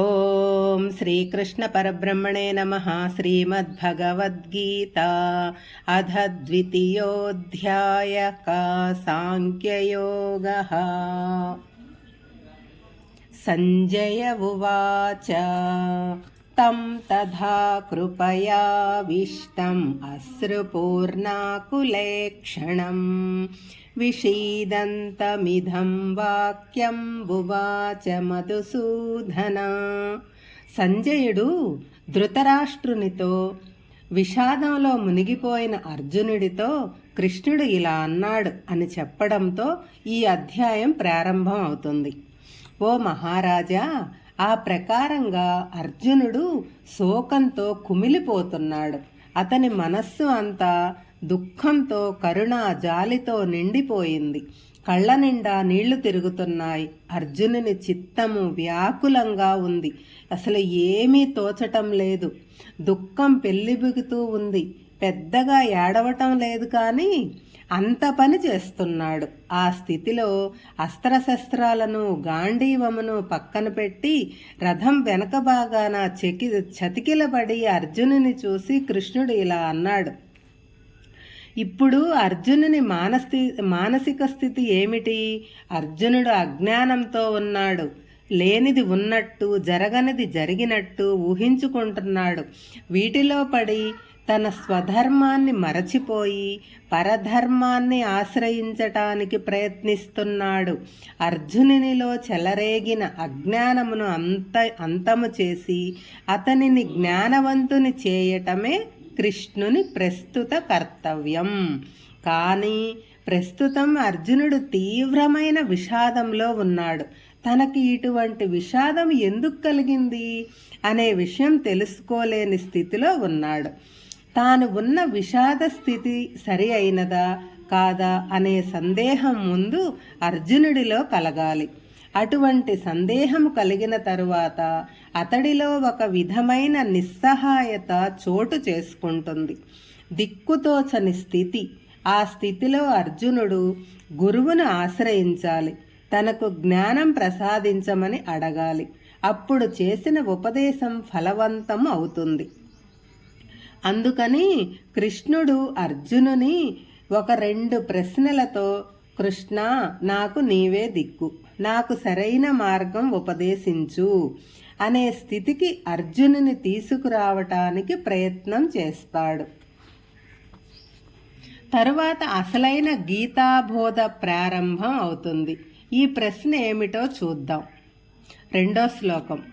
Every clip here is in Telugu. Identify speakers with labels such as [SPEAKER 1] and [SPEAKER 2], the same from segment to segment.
[SPEAKER 1] ॐ श्रीकृष्णपरब्रह्मणे नमः श्रीमद्भगवद्गीता अध द्वितीयोऽध्यायः साङ्ख्ययोगः सञ्जय उवाच तं तथा कृपयाविष्टम् अश्रुपूर्णाकुलेक्षणम् విషీదంతమిదం వాక్యం బువాచ మధుసూదన సంజయుడు ధృతరాష్ట్రునితో విషాదంలో మునిగిపోయిన అర్జునుడితో కృష్ణుడు ఇలా అన్నాడు అని చెప్పడంతో ఈ అధ్యాయం ప్రారంభం అవుతుంది. ఓ మహారాజా ఆ ప్రకారంగా అర్జునుడు శోకంతో కుమిలిపోతున్నాడు. అతని మనస్సు అంతా దుఃఖంతో కరుణ జాలితో నిండిపోయింది. కళ్ళ నిండా నీళ్ళు తిరుగుతున్నాయి. అర్జునుని చిత్తము వ్యాకులంగా ఉంది. అసలు ఏమీ తోచటం లేదు. దుఃఖం పెళ్ళిబిగుతూ ఉంది. పెద్దగా ఏడవటం లేదు కానీ అంత పని చేస్తున్నాడు. ఆ స్థితిలో అస్త్రశస్త్రాలను గాంధీవమును పక్కన పెట్టి రథం వెనక భాగాన చెకి చతికిలబడి అర్జునుని చూసి కృష్ణుడు ఇలా అన్నాడు. ఇప్పుడు అర్జునుని మానస్థి మానసిక స్థితి ఏమిటి? అర్జునుడు అజ్ఞానంతో ఉన్నాడు. లేనిది ఉన్నట్టు జరగనిది జరిగినట్టు ఊహించుకుంటున్నాడు. వీటిలో పడి తన స్వధర్మాన్ని మరచిపోయి పరధర్మాన్ని ఆశ్రయించటానికి ప్రయత్నిస్తున్నాడు. అర్జునునిలో చెలరేగిన అజ్ఞానమును అంత అంతము చేసి అతనిని జ్ఞానవంతుని చేయటమే కృష్ణుని ప్రస్తుత కర్తవ్యం. కానీ ప్రస్తుతం అర్జునుడు తీవ్రమైన విషాదంలో ఉన్నాడు. తనకి ఇటువంటి విషాదం ఎందుకు కలిగింది? అనే విషయం తెలుసుకోలేని స్థితిలో ఉన్నాడు. తాను ఉన్న విషాద స్థితి సరి అయినదా కాదా అనే సందేహం ముందు అర్జునుడిలో కలగాలి. అటువంటి సందేహం కలిగిన తరువాత అతడిలో ఒక విధమైన నిస్సహాయత చోటు చేసుకుంటుంది. దిక్కుతోచని స్థితి. ఆ స్థితిలో అర్జునుడు గురువును ఆశ్రయించాలి. తనకు జ్ఞానం ప్రసాదించమని అడగాలి. అప్పుడు చేసిన ఉపదేశం ఫలవంతం అవుతుంది. అందుకని కృష్ణుడు అర్జునుని ఒక రెండు ప్రశ్నలతో కృష్ణ నాకు నీవే దిక్కు. నాకు సరైన మార్గం ఉపదేశించు అనే స్థితికి అర్జునుని తీసుకురావటానికి ప్రయత్నం చేస్తాడు. తరువాత అసలైన గీతాబోధ ప్రారంభం అవుతుంది. ఈ ప్రశ్న ఏమిటో చూద్దాం. రెండో శ్లోకం.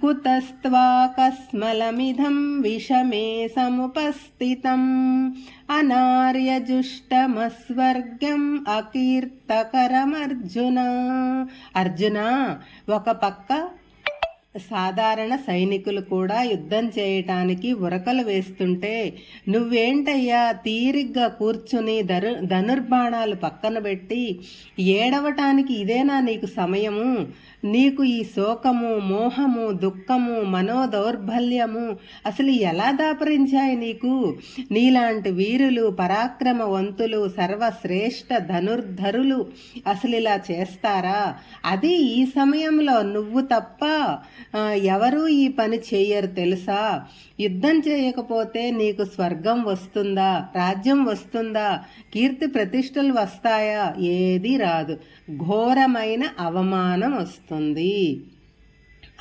[SPEAKER 1] కుతస్త్వాకస్మలమిదం విషమే సముపస్థితం అనార్యజుష్టమస్వర్గం అకీర్తకరమర్జున అర్జున ఒక పక్క సాధారణ సైనికులు కూడా యుద్ధం చేయటానికి ఉరకలు వేస్తుంటే నువ్వేంటయ్యా తీరిగ్గా కూర్చుని ధరు ధనుర్బాణాలు పక్కన పెట్టి ఏడవటానికి ఇదేనా నీకు సమయము? నీకు ఈ శోకము మోహము దుఃఖము మనోదౌర్బల్యము అసలు ఎలా దాపరించాయి నీకు? నీలాంటి వీరులు పరాక్రమవంతులు సర్వశ్రేష్ఠ ధనుర్ధరులు అసలు ఇలా చేస్తారా? అది ఈ సమయంలో నువ్వు తప్ప ఎవరూ ఈ పని చేయరు తెలుసా? యుద్ధం చేయకపోతే నీకు స్వర్గం వస్తుందా? రాజ్యం వస్తుందా? కీర్తి ప్రతిష్టలు వస్తాయా? ఏది రాదు. ఘోరమైన అవమానం వస్తుంది.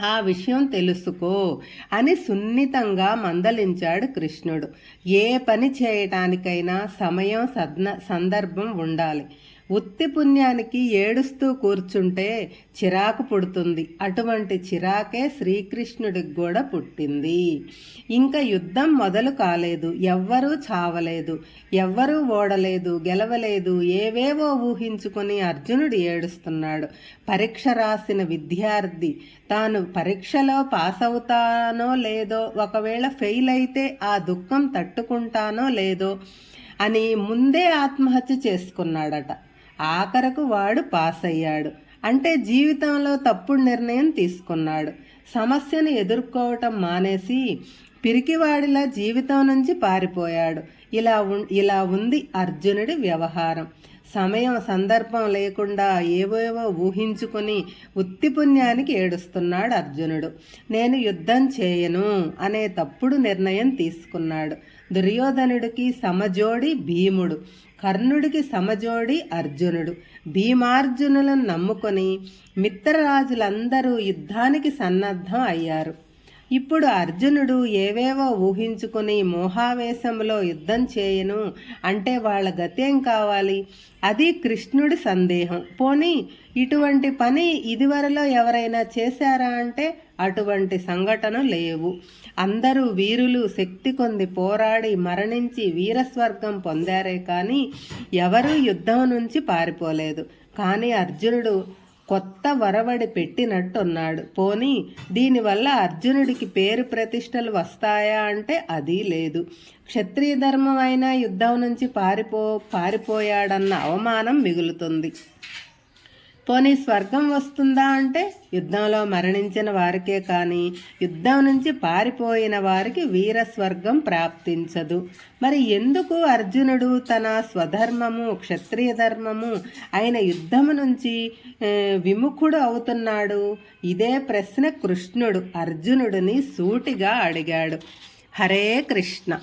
[SPEAKER 1] ఆ విషయం తెలుసుకో అని సున్నితంగా మందలించాడు కృష్ణుడు. ఏ పని చేయటానికైనా సమయం సద్న సందర్భం ఉండాలి. ఉత్తి పుణ్యానికి ఏడుస్తూ కూర్చుంటే చిరాకు పుడుతుంది. అటువంటి చిరాకే శ్రీకృష్ణుడికి కూడా పుట్టింది. ఇంకా యుద్ధం మొదలు కాలేదు. ఎవ్వరూ చావలేదు. ఎవ్వరూ ఓడలేదు. గెలవలేదు. ఏవేవో ఊహించుకొని అర్జునుడు ఏడుస్తున్నాడు. పరీక్ష రాసిన విద్యార్థి తాను పరీక్షలో పాస్ అవుతానో లేదో ఒకవేళ ఫెయిల్ అయితే ఆ దుఃఖం తట్టుకుంటానో లేదో అని ముందే ఆత్మహత్య చేసుకున్నాడట. ఆఖరకు వాడు పాస్ అయ్యాడు అంటే జీవితంలో తప్పుడు నిర్ణయం తీసుకున్నాడు. సమస్యను ఎదుర్కోవటం మానేసి పిరికివాడిలా జీవితం నుంచి పారిపోయాడు. ఇలా ఉం- ఇలా ఉంది అర్జునుడి వ్యవహారం. సమయం సందర్భం లేకుండా ఏవేవో ఊహించుకుని ఉత్తి పుణ్యానికి ఏడుస్తున్నాడు అర్జునుడు. నేను యుద్ధం చేయను అనే తప్పుడు నిర్ణయం తీసుకున్నాడు. దుర్యోధనుడికి సమజోడి భీముడు కర్ణుడికి సమజోడి అర్జునుడు. భీమార్జునులను నమ్ముకొని మిత్రరాజులందరూ యుద్ధానికి సన్నద్ధం అయ్యారు. ఇప్పుడు అర్జునుడు ఏవేవో ఊహించుకుని మోహావేశంలో యుద్ధం చేయను. అంటే వాళ్ళ గతేం కావాలి? అది కృష్ణుడి సందేహం. పోనీ ఇటువంటి పని ఇదివరలో ఎవరైనా చేశారా అంటే అటువంటి సంఘటన లేవు. అందరూ వీరులు శక్తి కొంది పోరాడి మరణించి వీరస్వర్గం పొందారే కానీ ఎవరూ యుద్ధం నుంచి పారిపోలేదు. కానీ అర్జునుడు కొత్త వరవడి పెట్టినట్టున్నాడు. పోనీ దీనివల్ల అర్జునుడికి పేరు ప్రతిష్టలు వస్తాయా అంటే అది లేదు. క్షత్రియ ధర్మం అయినా యుద్ధం నుంచి పారిపో పారిపోయాడన్న అవమానం మిగులుతుంది. పోనీ స్వర్గం వస్తుందా అంటే యుద్ధంలో మరణించిన వారికే కానీ యుద్ధం నుంచి పారిపోయిన వారికి వీర స్వర్గం ప్రాప్తించదు. మరి ఎందుకు అర్జునుడు తన స్వధర్మము క్షత్రియ ధర్మము అయిన యుద్ధము నుంచి విముఖుడు అవుతున్నాడు? ఇదే ప్రశ్న కృష్ణుడు అర్జునుడిని సూటిగా అడిగాడు. హరే కృష్ణ.